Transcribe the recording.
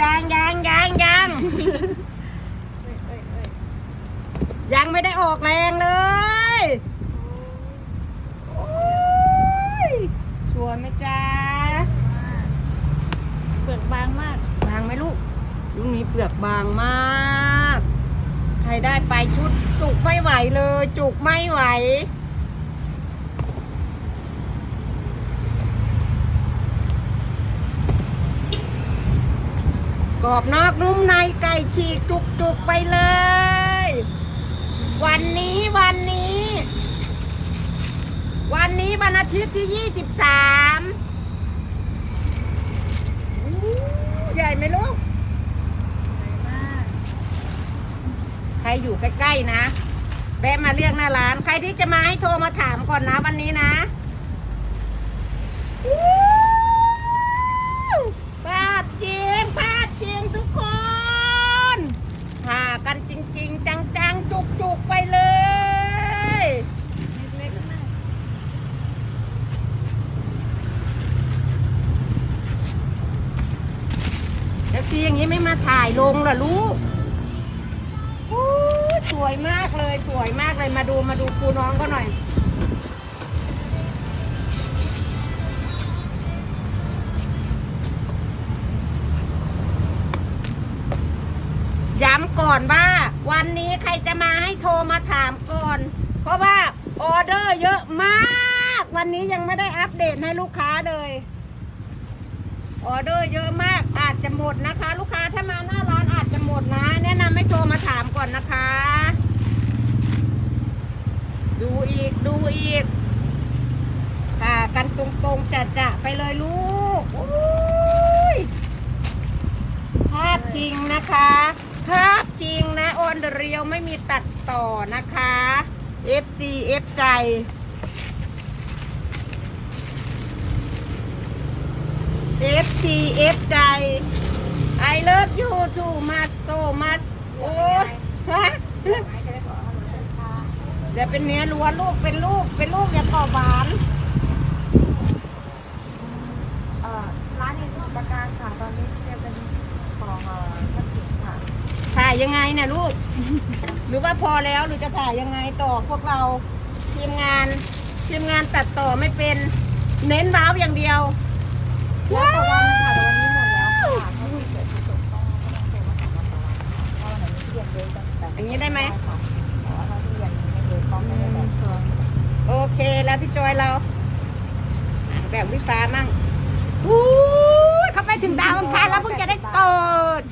ยังยังยังยังยังไม่ได้ออกแรงเลยชวนไหมจ๊ะเปลือกบางมาก บางไหมลูกลูกนี้เปลือกบางมาก ใครได้ไปชุดจุกไม่ไหวเลย จุกไม่ไหว รอบนอกนุ่มในไก่ฉีกจุกจุกๆไปเลย วันนี้วันนี้ วันนี้วันอาทิตย์ที่23อู้ใหญ่ไหมลูกใครอยู่ใกล้ๆนะแวะมาเรียกหน้าร้าน ใครที่จะมาให้โทรมาถามก่อนนะวันนี้นะอู้ภาพจริงภาพจริงทุกคนหากันจริง ๆ จังๆ จุกๆ ไปเลย เล็กมาก แล้วที อย่างนี้ไม่มาถ่ายลงหรอลูกสวยมากเลยสวยมากเลยมาดูมาดูครูน้องก็หน่อย ย้ำก่อนว่า วันนี้ใครจะมาให้โทรมาถามก่อน เพราะว่าออเดอร์เยอะมาก วันนี้ยังไม่ได้อัปเดตให้ลูกค้าเลย ออเดอร์เยอะมาก จะหมดนะคะ ลูกค้าถ้ามาหน้าร้านอาจจะหมดนะ แนะนำให้โทรมาถามก่อนนะคะ ดูอีกดูอีกค่ะกันตรงๆจะจะไปเลยลูกอุ้ยภาพจริงนะคะ ภาพจริงนะออนเรียวไม่มีตัดต่อนะคะ FC F ใจ F C F ใจ I love you too much so much โอ้ยฮะเดี๋ยวเป็นเนื้อล้วนลูกเป็นลูกเป็นลูกอย่ากรอบหวานเอ่อร้านนี้สมุทรปราการค่ะตอนนี้เตรียมเป็นของเอ่อทับทิมค่ะถ่ายยังไงเนี่ยลูก หรือว่าพอแล้วหรือจะถ่ายยังไงต่อพวกเราทีมงานทีมงานตัดต่อไม่เป็น เน้นว้าวอย่างเดียวแล้วแต่วันค่ะแต่วันนี้หมดแล้ว อย่างนี้ได้ไหมค่ะแต่ว่าถ้าที่เรียนไม่เยอะก็ไม่ได้แบบโอเคแล้วพี่จอยเราอะแบบวิฟ้ามั่งอู้ยเขาไปถึงดาวอังคารแล้วเพิ่งจะได้เกิด